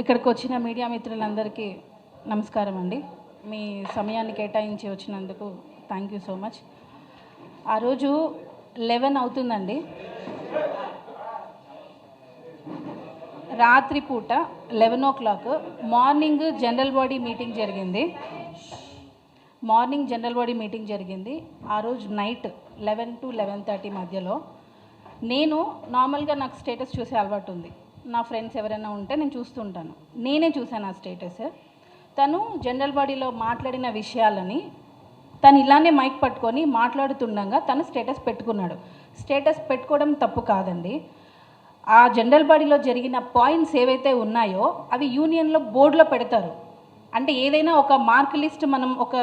ఇక్కడికి వచ్చిన మీడియా మిత్రులందరికీ నమస్కారం అండి. మీ సమయాన్ని కేటాయించి వచ్చినందుకు థ్యాంక్ యూ సో మచ్ ఆ రోజు లెవెన్ అవుతుందండి. రాత్రి పూట eleven o'clock morning general body meeting జరిగింది. మార్నింగ్ జనరల్ బాడీ మీటింగ్ జరిగింది. ఆ రోజు night eleven to eleven thirty మధ్యలో. నేను నార్మల్గా నాకు స్టేటస్ చూసే అలవాటు ఉంది. నా ఫ్రెండ్స్ ఎవరైనా ఉంటే నేను చూస్తుంటాను. నేనే చూశాను ఆ స్టేటస్ తను జనరల్ బాడీలో మాట్లాడిన విషయాలని తను ఇలానే మైక్ పట్టుకొని మాట్లాడుతుండగా తను స్టేటస్ పెట్టుకున్నాడు. స్టేటస్ పెట్టుకోవడం తప్పు కాదండి. ఆ జనరల్ బాడీలో జరిగిన పాయింట్స్ ఏవైతే ఉన్నాయో అవి యూనియన్లో బోర్డులో పెడతారు. అంటే ఏదైనా ఒక మార్క్ లిస్ట్ మనం ఒక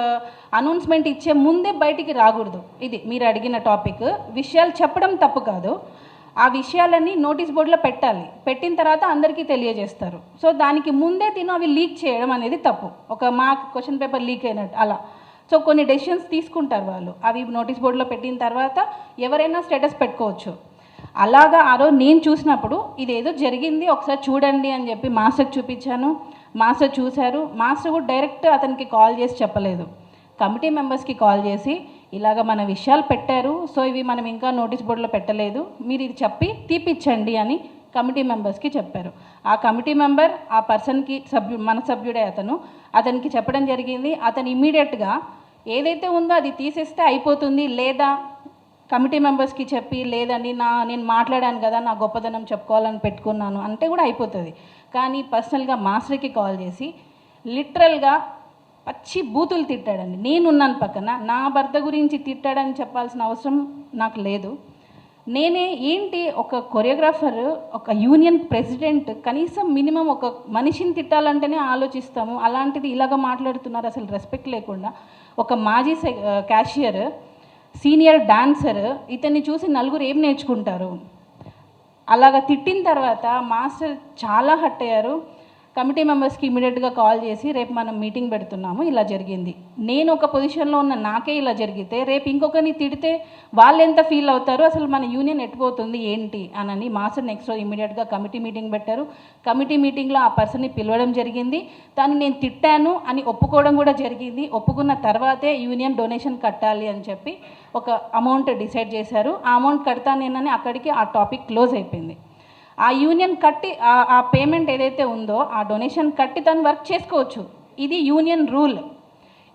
అనౌన్స్మెంట్ ఇచ్చే ముందే బయటికి రాకూడదు. ఇది మీరు అడిగిన టాపిక్ విషయాలు చెప్పడం తప్పు కాదు. ఆ విషయాలన్నీ నోటీస్ బోర్డులో పెట్టాలి. పెట్టిన తర్వాత అందరికీ తెలియజేస్తారు. సో దానికి ముందే తిను అవి లీక్ చేయడం అనేది తప్పు. ఒక మార్క్ క్వశ్చన్ పేపర్ లీక్ అయినట్టు అలా. సో కొన్ని డెసిషన్స్ తీసుకుంటారు వాళ్ళు. అవి నోటీస్ బోర్డులో పెట్టిన తర్వాత ఎవరైనా స్టేటస్ పెట్టుకోవచ్చు. అలాగా ఆ రోజు నేను చూసినప్పుడు ఇదేదో జరిగింది ఒకసారి చూడండి అని చెప్పి మాస్టర్కి చూపించాను. మాస్టర్ చూశారు. మాస్టర్ కూడా డైరెక్ట్ అతనికి కాల్ చేసి చెప్పలేదు. కమిటీ మెంబర్స్కి కాల్ చేసి ఇలాగ మన విషయాలు పెట్టారు. సో ఇవి మనం ఇంకా నోటీస్ బోర్డులో పెట్టలేదు. మీరు ఇది చెప్పి తీపిచ్చండి అని కమిటీ మెంబర్స్కి చెప్పారు. ఆ కమిటీ మెంబర్ ఆ పర్సన్కి సభ్యు మన సభ్యుడే అతను. అతనికి చెప్పడం జరిగింది. అతను ఇమీడియట్గా ఏదైతే ఉందో అది తీసేస్తే అయిపోతుంది లేదా కమిటీ మెంబర్స్కి చెప్పి లేదండి నా నేను మాట్లాడాను కదా నా గొప్పదనం చెప్పుకోవాలని పెట్టుకున్నాను అంటే కూడా అయిపోతుంది. కానీ పర్సనల్గా మాస్టర్కి కాల్ చేసి లిటరల్గా పచ్చి బూతులు తిట్టాడండి. నేనున్నాను పక్కన. నా భర్త గురించి తిట్టాడని చెప్పాల్సిన అవసరం నాకు లేదు. నేనే ఏంటి ఒక కొరియోగ్రాఫర్ ఒక యూనియన్ ప్రెసిడెంట్ కనీసం మినిమం ఒక మనిషిని తిట్టాలంటేనే ఆలోచిస్తాము. అలాంటిది ఇలాగ మాట్లాడుతున్నారు అసలు రెస్పెక్ట్ లేకుండా. ఒక మాజీ సె- క్యాషియర్ సీనియర్ డాన్సర్ ఇతన్ని చూసి నలుగురు ఏం నేర్చుకుంటారు? అలాగ తిట్టిన తర్వాత మాస్టర్ చాలా హట్ అయ్యారు. కమిటీ మెంబర్స్కి ఇమీడియట్గా కాల్ చేసి రేపు మనం మీటింగ్ పెడుతున్నాము ఇలా జరిగింది. నేను ఒక పొజిషన్లో ఉన్న నాకే ఇలా జరిగితే రేపు ఇంకొకరిని తిడితే వాళ్ళు ఎంత ఫీల్ అవుతారు? అసలు మన యూనియన్ ఎట్టుపోతుంది ఏంటి? అనని మాస్టర్ నెక్స్ట్ రోజు ఇమీడియట్గా కమిటీ మీటింగ్ పెట్టారు. కమిటీ మీటింగ్లో ఆ పర్సన్ని పిలవడం జరిగింది. తను నేను తిట్టాను అని ఒప్పుకోవడం కూడా జరిగింది. ఒప్పుకున్న తర్వాతే యూనియన్ డొనేషన్ కట్టాలి అని చెప్పి ఒక అమౌంట్ డిసైడ్ చేశారు. ఆ అమౌంట్ కడతానేనని అక్కడికి ఆ టాపిక్ క్లోజ్ అయిపోయింది. ఆ యూనియన్ కట్టి ఆ- పేమెంట్ ఏదైతే ఉందో ఆ డొనేషన్ కట్టి తను వర్క్ చేసుకోవచ్చు. ఇది యూనియన్ రూల్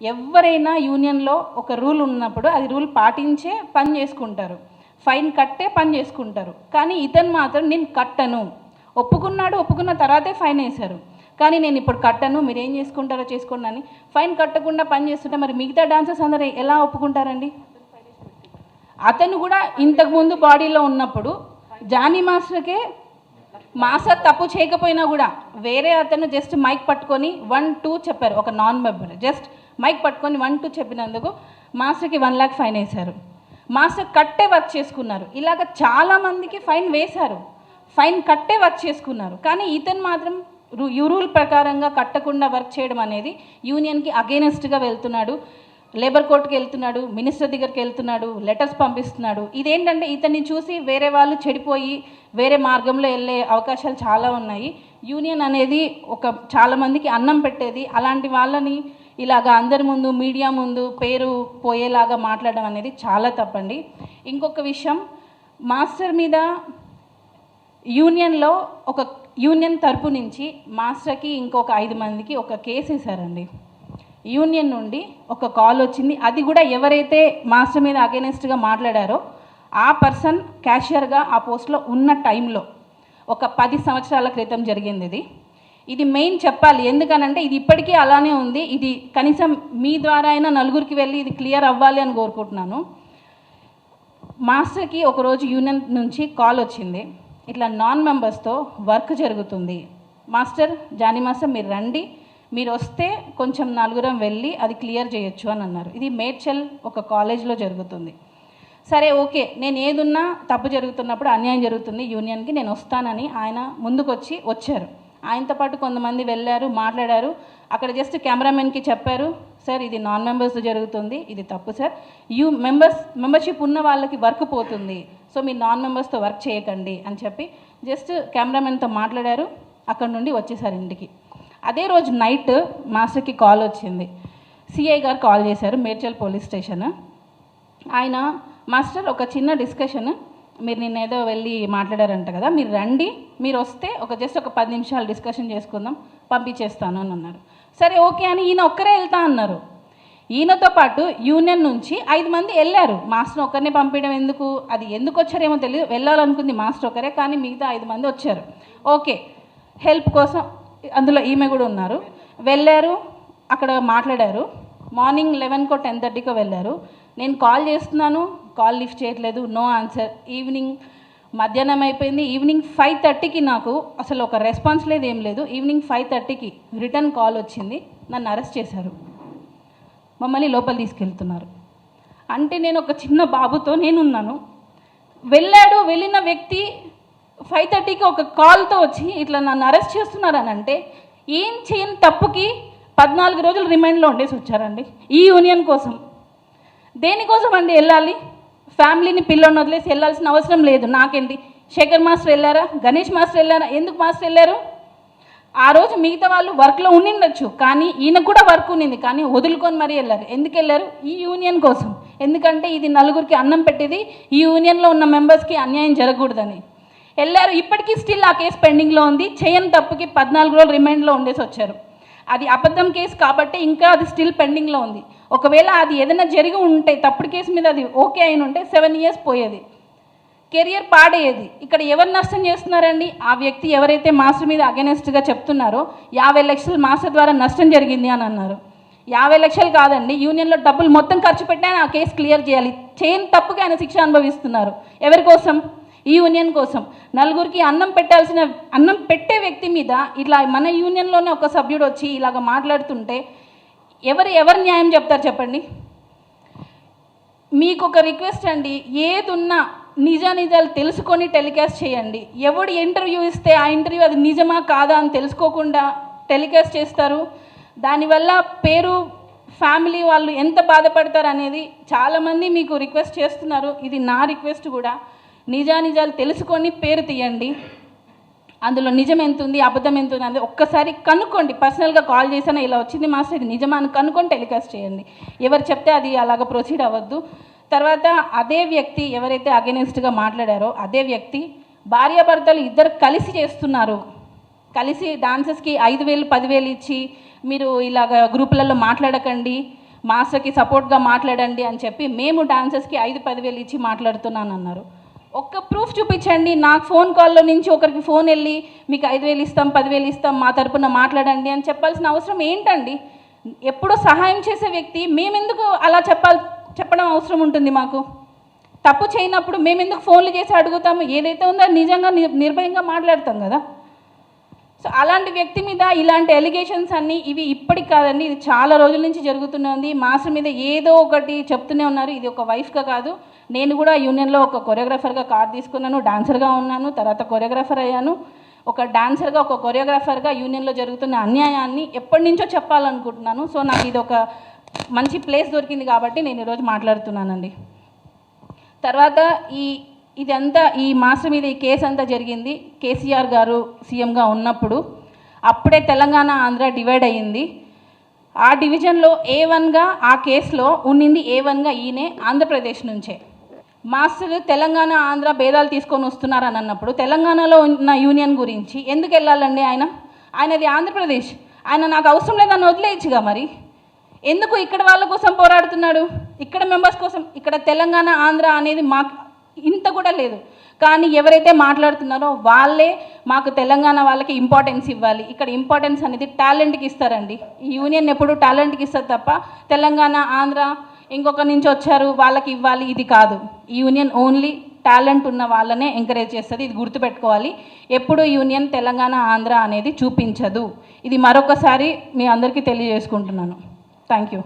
ఎవరైనా యూనియన్లో ఒక రూల్ ఉన్నప్పుడు అది రూల్ పాటించే పని చేసుకుంటారు. ఫైన్ కట్టే పని చేసుకుంటారు. కానీ ఇతను మాత్రం నేను కట్టను. ఒప్పుకున్నాడు ఒప్పుకున్న తర్వాతే ఫైన్ వేశారు. కానీ నేను ఇప్పుడు కట్టను మీరు ఏం చేసుకుంటారో చేసుకోండి అని. ఫైన్ కట్టకుండా పని చేస్తుంటే మరి మిగతా డాన్సర్స్ అందరూ ఎలా ఒప్పుకుంటారండి? అతను కూడా ఇంతకుముందు బాడీలో ఉన్నప్పుడు జానీ మాస్టర్కే మాస్టర్ తప్పు చేయకపోయినా కూడా వేరే అతను జస్ట్ మైక్ పట్టుకొని వన్ టూ చెప్పారు ఒక నాన్ మెంబర్ జస్ట్ మైక్ పట్టుకొని వన్ టూ చెప్పినందుకు మాస్టర్కి వన్ ల్యాక్ ఫైన్ వేశారు. మాస్టర్ కట్టే వర్క్ చేసుకున్నారు. ఇలాగ చాలామందికి ఫైన్ వేశారు. ఫైన్ కట్టే వర్క్ చేసుకున్నారు. కానీ ఇతను మాత్రం యూ రూల్ ప్రకారంగా కట్టకుండా వర్క్ చేయడం అనేది యూనియన్కి అగేనెస్ట్గా వెళ్తున్నాడు. లేబర్ కోర్టుకి వెళ్తున్నాడు మినిస్టర్ దగ్గరికి వెళ్తున్నాడు లెటర్స్ పంపిస్తున్నాడు. ఇదేంటంటే ఇతన్ని చూసి వేరే వాళ్ళు చెడిపోయి వేరే మార్గంలో వెళ్ళే అవకాశాలు చాలా ఉన్నాయి. యూనియన్ అనేది ఒక చాలామందికి అన్నం పెట్టేది. అలాంటి వాళ్ళని ఇలాగా అందరి ముందు మీడియా ముందు పేరు పోయేలాగా మాట్లాడడం అనేది చాలా తప్పండి. ఇంకొక విషయం మాస్టర్ మీద యూనియన్లో ఒక యూనియన్ తరపు నుంచి మాస్టర్కి ఇంకొక ఐదు మందికి ఒక కేసు వేశారండి. యూనియన్ నుండి ఒక కాల్ వచ్చింది. అది కూడా ఎవరైతే మాస్టర్ మీద అగేనెస్ట్గా మాట్లాడారో ఆ పర్సన్ క్యాషియర్గా ఆ పోస్ట్లో ఉన్న టైంలో ఒక పది సంవత్సరాల క్రితం జరిగింది ఇది. ఇది మెయిన్ చెప్పాలి. ఎందుకనంటే ఇది ఇప్పటికీ అలానే ఉంది. ఇది కనీసం మీ ద్వారా అయినా నలుగురికి వెళ్ళి ఇది క్లియర్ అవ్వాలి అని కోరుకుంటున్నాను. మాస్టర్కి ఒకరోజు యూనియన్ నుంచి కాల్ వచ్చింది. ఇట్లా నాన్ మెంబర్స్తో వర్క్ జరుగుతుంది. మాస్టర్ జానీ మాస్టర్ మీరు రండి. మీరు వస్తే కొంచెం నలుగురం వెళ్ళి అది క్లియర్ చేయొచ్చు అని అన్నారు. ఇది మేడ్చల్ ఒక కాలేజ్లో జరుగుతుంది. సరే ఓకే. నేను ఏదున్నా తప్పు జరుగుతున్నప్పుడు అన్యాయం జరుగుతుంది యూనియన్కి నేను వస్తానని ఆయన ముందుకొచ్చి వచ్చారు. ఆయనతో పాటు కొంతమంది వెళ్ళారు మాట్లాడారు. అక్కడ జస్ట్ కెమెరామెన్కి చెప్పారు సార్ ఇది నాన్ మెంబర్స్ జరుగుతుంది ఇది తప్పు సార్. యూ మెంబర్స్ మెంబర్షిప్ ఉన్న వాళ్ళకి వర్క్ పోతుంది సో మీరు నాన్ మెంబర్స్తో వర్క్ చేయకండి అని చెప్పి జస్ట్ కెమెరామెన్తో మాట్లాడారు. అక్కడ నుండి వచ్చేసారు ఇంటికి. అదే రోజు నైట్ మాస్టర్కి కాల్ వచ్చింది. సిఐ గారు కాల్ చేశారు మేడ్చల్ పోలీస్ స్టేషన్ ఆయన మాస్టర్ ఒక చిన్న డిస్కషన్ మీరు నిన్న ఏదో వెళ్ళి మాట్లాడారంట కదా మీరు రండి. మీరు వస్తే ఒక జస్ట్ ఒక పది నిమిషాలు డిస్కషన్ చేసుకుందాం పంపించేస్తాను అని అన్నారు. సరే ఓకే అని ఈయన ఒక్కరే వెళ్తా అన్నారు. ఈయనతో పాటు యూనియన్ నుంచి ఐదు మంది వెళ్ళారు. మాస్టర్ ఒక్కరిని పంపించడం ఎందుకు? అది ఎందుకు వచ్చారేమో తెలియదు వెళ్ళాలనుకుంది మాస్టర్ ఒకరే కానీ మిగతా ఐదు మంది వచ్చారు. ఓకే హెల్ప్ కోసం అందులో ఈమె కూడా ఉన్నారు. వెళ్ళారు అక్కడ మాట్లాడారు. మార్నింగ్ లెవెన్కో టెన్ థర్టీకో వెళ్ళారు. నేను కాల్ చేస్తున్నాను కాల్ లిఫ్ట్ చేయట్లేదు నో ఆన్సర్. ఈవినింగ్ మధ్యాహ్నం అయిపోయింది. ఈవినింగ్ ఫైవ్ థర్టీకి నాకు అసలు ఒక రెస్పాన్స్ లేదు ఏం లేదు. ఈవినింగ్ ఫైవ్ థర్టీకి రిటర్న్ కాల్ వచ్చింది. నన్ను అరెస్ట్ చేశారు. మమ్మల్ని లోపల తీసుకెళ్తున్నారు. అంటే నేను ఒక చిన్న బాబుతో నేనున్నాను. వెళ్ళాడు వెళ్ళిన వ్యక్తి ఫైవ్ థర్టీకి ఒక కాల్తో వచ్చి ఇట్లా నన్ను అరెస్ట్ చేస్తున్నారని అంటే ఏం చేయని తప్పుకి పద్నాలుగు రోజులు రిమైండ్లో ఉండేసి వచ్చారండి. ఈ యూనియన్ కోసం. దేనికోసం అండి వెళ్ళాలి? ఫ్యామిలీని పిల్లని వదిలేసి వెళ్ళాల్సిన అవసరం లేదు నాకేంటి? శేఖర్ మాస్టర్ వెళ్ళారా? గణేష్ మాస్టర్ వెళ్ళారా? ఎందుకు మాస్టర్ వెళ్ళారు? ఆ రోజు మిగతా వాళ్ళు వర్క్లో ఉండిండొచ్చు కానీ ఈయన కూడా వర్క్ ఉండింది కానీ వదులుకొని మరీ వెళ్ళారు. ఎందుకు వెళ్ళారు? ఈ యూనియన్ కోసం. ఎందుకంటే ఇది నలుగురికి అన్నం పెట్టేది ఈ యూనియన్లో ఉన్న మెంబర్స్కి అన్యాయం జరగకూడదని. వెళ్ళారు ఇప్పటికీ స్టిల్ ఆ కేసు పెండింగ్లో ఉంది. చేయని తప్పుకి పద్నాలుగు రోజులు రిమైండ్లో ఉండేసి వచ్చారు. అది అబద్ధం కేసు కాబట్టి ఇంకా అది స్టిల్ పెండింగ్లో ఉంది. ఒకవేళ అది ఏదైనా జరిగి ఉంటే తప్పుడు కేసు మీద అది ఓకే అయిన ఉంటే సెవెన్ ఇయర్స్ పోయేది. కెరియర్ పాడేది ఇక్కడ ఎవరు నష్టం చేస్తున్నారండి? ఆ వ్యక్తి ఎవరైతే మాస్టర్ మీద అగెనెస్ట్గా చెప్తున్నారో యాభై లక్షలు మాస్టర్ ద్వారా నష్టం జరిగింది అని అన్నారు. యాభై లక్షలు కాదండి యూనియన్లో డబ్బులు మొత్తం ఖర్చు పెట్టినా ఆ కేసు క్లియర్ చేయాలి. చేయని తప్పుగా ఆయన శిక్ష అనుభవిస్తున్నారు. ఎవరి కోసం? ఈ యూనియన్ కోసం. నలుగురికి అన్నం పెట్టాల్సిన అన్నం పెట్టే వ్యక్తి మీద ఇట్లా మన యూనియన్లోనే ఒక సభ్యుడు వచ్చి ఇలాగ మాట్లాడుతుంటే ఎవరు ఎవరు న్యాయం చెప్తారు చెప్పండి? మీకు ఒక రిక్వెస్ట్ అండి ఏదున్నా నిజా నిజాలు తెలుసుకొని టెలికాస్ట్ చేయండి. ఎవడు ఇంటర్వ్యూ ఇస్తే ఆ ఇంటర్వ్యూ అది నిజమా కాదా అని తెలుసుకోకుండా టెలికాస్ట్ చేస్తారు. దానివల్ల పేరు ఫ్యామిలీ వాళ్ళు ఎంత బాధపడతారు అనేది చాలామంది మీకు రిక్వెస్ట్ చేస్తున్నారు. ఇది నా రిక్వెస్ట్ కూడా. నిజానిజాలు తెలుసుకొని పేరు తీయండి. అందులో నిజం ఎంత ఉంది అబద్ధం ఎంత ఉంది అనేది ఒక్కసారి కనుక్కోండి. పర్సనల్గా కాల్ చేసినా ఇలా వచ్చింది మాస్టర్ ఇది నిజమా అని కనుక్కొని టెలికాస్ట్ చేయండి. ఎవరు చెప్తే అది అలాగ ప్రొసీడ్ అవ్వద్దు. తర్వాత అదే వ్యక్తి ఎవరైతే అగెనిస్ట్గా మాట్లాడారో అదే వ్యక్తి భార్యాభర్తలు ఇద్దరు కలిసి చేస్తున్నారు. కలిసి డాన్సెస్కి ఐదు వేలు పదివేలు ఇచ్చి మీరు ఇలాగ గ్రూపులలో మాట్లాడకండి మాస్టర్కి సపోర్ట్గా మాట్లాడండి అని చెప్పి మేము డాన్సెస్కి ఐదు పదివేలు ఇచ్చి మాట్లాడుతున్నాను అన్నారు ఒక్క ప్రూఫ్ చూపించండి. నాకు ఫోన్ కాల్లో నుంచి ఒకరికి ఫోన్ వెళ్ళి మీకు ఐదు వేలు ఇస్తాం పదివేలు ఇస్తాం మా తరపున మాట్లాడండి అని చెప్పాల్సిన అవసరం ఏంటండి? ఎప్పుడో సహాయం చేసే వ్యక్తి మేమెందుకు అలా చెప్పాలి చెప్పడం అవసరం ఉంటుంది మాకు? తప్పు చేయనప్పుడు మేమెందుకు ఫోన్లు చేసి అడుగుతాము? ఏదైతే ఉందో నిజంగా నిర్భయంగా మాట్లాడతాం కదా? సో అలాంటి వ్యక్తి మీద ఇలాంటి ఎలిగేషన్స్ అన్నీ ఇవి ఇప్పటికి కాదండి. ఇది చాలా రోజుల నుంచి జరుగుతున్నది. ఉంది మాస్టర్ మీద ఏదో ఒకటి చెప్తూనే ఉన్నారు. ఇది ఒక వైఫ్గా కాదు. నేను కూడా యూనియన్లో ఒక కొరియోగ్రాఫర్గా కార్డు తీసుకున్నాను. డాన్సర్గా ఉన్నాను. తర్వాత కొరియోగ్రాఫర్ అయ్యాను. ఒక డాన్సర్గా ఒక కొరియోగ్రాఫర్గా యూనియన్లో జరుగుతున్న అన్యాయాన్ని ఎప్పటి నుంచో చెప్పాలనుకుంటున్నాను. సో నాకు ఇది ఒక మంచి ప్లేస్ దొరికింది కాబట్టి నేను ఈరోజు మాట్లాడుతున్నానండి. తర్వాత ఈ ఇదంతా ఈ మాస్టర్ మీద ఈ కేసు అంతా జరిగింది. కేసీఆర్ గారు సీఎంగా ఉన్నప్పుడు అప్పుడే తెలంగాణ ఆంధ్ర డివైడ్ అయ్యింది. ఆ డివిజన్లో ఏ వన్గా ఆ కేసులో ఉండింది ఏ వన్గా ఈయనే ఆంధ్రప్రదేశ్ నుంచే. మాస్టర్ తెలంగాణ ఆంధ్ర భేదాలు తీసుకొని వస్తున్నారని అన్నప్పుడు తెలంగాణలో ఉన్న యూనియన్ గురించి ఎందుకు వెళ్ళాలండి ఆయన? ఆయనది ఆంధ్రప్రదేశ్. ఆయన నాకు అవసరం లేదని వదిలేయచ్చుగా మరి. ఎందుకు ఇక్కడ వాళ్ళ కోసం పోరాడుతున్నాడు? ఇక్కడ మెంబర్స్ కోసం ఇక్కడ తెలంగాణ ఆంధ్ర అనేది మాకు ఇంత కూడా లేదు. కానీ ఎవరైతే మాట్లాడుతున్నారో వాళ్ళే మాకు తెలంగాణ వాళ్ళకి ఇంపార్టెన్స్ ఇవ్వాలి. ఇక్కడ ఇంపార్టెన్స్ అనేది టాలెంట్కి ఇస్తారండి. ఈ యూనియన్ ఎప్పుడు టాలెంట్కి ఇస్తారు తప్ప తెలంగాణ ఆంధ్ర ఇంకొక నుంచి వచ్చారు వాళ్ళకి ఇవ్వాలి ఇది కాదు. ఈ యూనియన్ ఓన్లీ టాలెంట్ ఉన్న వాళ్ళనే ఎంకరేజ్ చేస్తుంది. ఇది గుర్తుపెట్టుకోవాలి. ఎప్పుడు యూనియన్ తెలంగాణ ఆంధ్ర అనేది చూపించదు. ఇది మరొకసారి మీ అందరికీ తెలియజేసుకుంటున్నాను. థ్యాంక్ యూ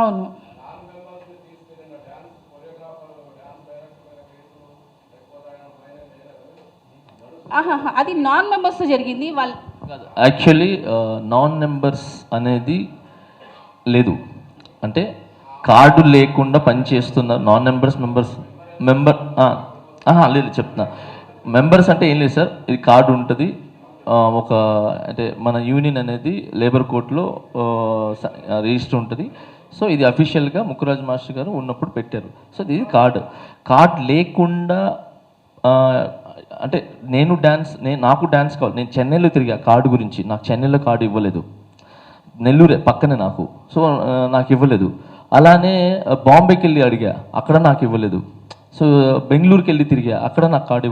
అవును. అది నాన్ మెంబర్స్ జరిగింది వాళ్ళు యాక్చువల్లీ నాన్ నెంబర్స్ అనేది లేదు. అంటే కార్డు లేకుండా పనిచేస్తున్న నాన్ మెంబర్స్ మెంబర్స్ మెంబర్ లేదు చెప్తున్నా. మెంబర్స్ అంటే ఏం లేదు సార్ ఇది కార్డు ఉంటుంది. ఒక అంటే మన యూనియన్ అనేది లేబర్ కోర్టులో రిజిస్టర్ ఉంటుంది. సో ఇది అఫీషియల్గా ముక్కురాజ్ మాస్టర్ గారు ఉన్నప్పుడు పెట్టారు. సో ఇది కార్డు. కార్డ్ లేకుండా అంటే నేను డ్యాన్స్ నేను నాకు డ్యాన్స్ కావాలి. నేను చెన్నైలో తిరిగా కార్డు గురించి. నాకు చెన్నైలో కార్డు ఇవ్వలేదు. నెల్లూరే పక్కనే నాకు. సో నాకు ఇవ్వలేదు. అలానే బాంబేకి వెళ్ళి అడిగా. అక్కడ నాకు ఇవ్వలేదు. సో బెంగళూరుకి వెళ్ళి తిరిగా. అక్కడ నాకు కార్డు